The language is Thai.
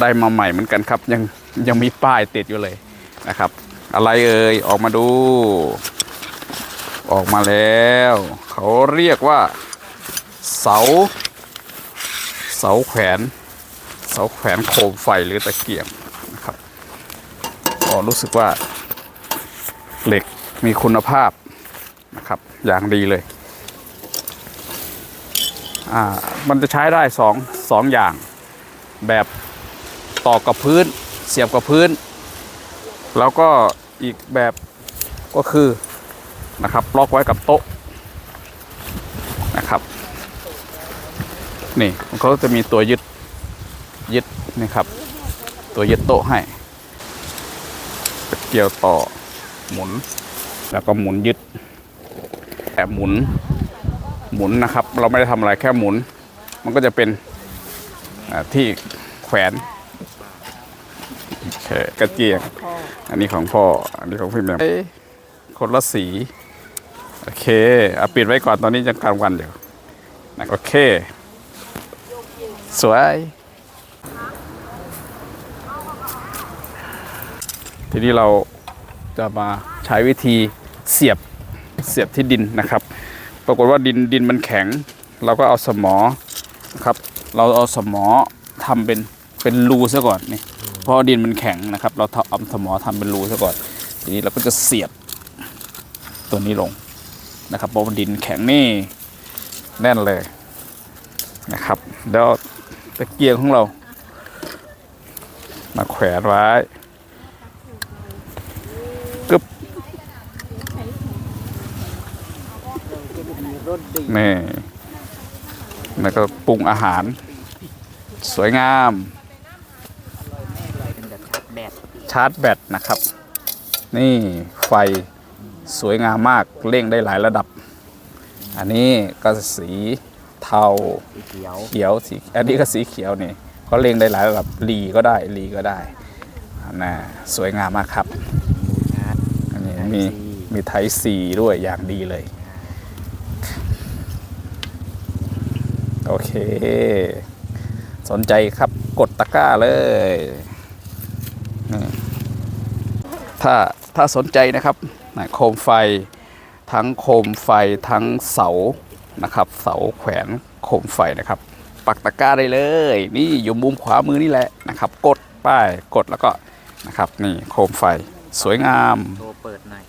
ได้มาใหม่เหมือนกันครับ ยังยังมีป้ายติดอยู่เลยนะครับ อะไรเอ่ยออกมาดู ออกมาแล้ว เขาเรียกว่า เสา เสาแขวน เสาแขวนโคมไฟหรือตะเกียงนะครับก็รู้สึกว่า เหล็กมีคุณภาพนะครับ อย่างดีเลยอ่ามันจะใช้ได้สองสองอย่างแบบ ต่อกับพื้น เสียบกับพื้น แล้วก็อีกแบบก็คือนะครับล็อกไว้กับโต๊ะนะครับ นี่เขาจะมีตัวยึดยึดนี่ครับ ตัวยึดโต๊ะให้เกี่ยวต่อหมุน แล้วก็หมุนยึดแต่หมุนหมุนนะครับ เราไม่ได้ทำอะไรแค่หมุน มันก็จะเป็นที่แขวน โอเคกระเจียง อันนี้ของพ่อ อันนี้ของพี่แมมเอ้ยคนละสี โอเคเอาปิดไว้ก่อนตอนนี้ยังกลางวันอยู่นะโอเค สวย ทีนี้เราจะมาใช้วิธีเสียบเสียบที่ดินนะครับ ปรากฏว่าดินดินมันแข็ง เราก็เอาสมอนะครับ เราเอาสมอทำเป็นเป็นรูซะก่อนนี่ เพราะดินมันแข็งนะครับ เราเอาสมอทำเป็นรูซะก่อน ทีนี้เราก็จะเสียบตัวนี้ลงนะครับเพราะว่าดินแข็งนี่แน่นเลยนะครับแล้วตะเกียงของเรา มาแขวนไว้กึบนี่แล้วก็ปรุงอาหาร สวยงาม เป็นแบบชัดแบต ชาร์จแบตนะครับ นี่ไฟสวยงามมากเร่งได้หลายระดับ อันนี้ก็สีเทาสีเขียวเขียวสีอันนี้ก็สีเขียวนี่ก็เร่งได้หลายระดับรีก็ได้รีก็ได้นะสวยงามมากครับชาร์จอันนี้ Type มี C มีไทซีด้วยอย่างดีเลย โอเค สนใจครับกดตะกร้าเลยนี่ ถ้าถ้าสนใจนะครับนะโคมไฟทั้งโคมไฟทั้งเสานะครับ เสาแขวนโคมไฟนะครับ ปักตะกร้าได้เลย นี่อยู่มุมขวามือนี่แหละนะครับ กดป้ายกดแล้วก็นะครับนี่โคมไฟสวยงามโทรเปิดหน่อย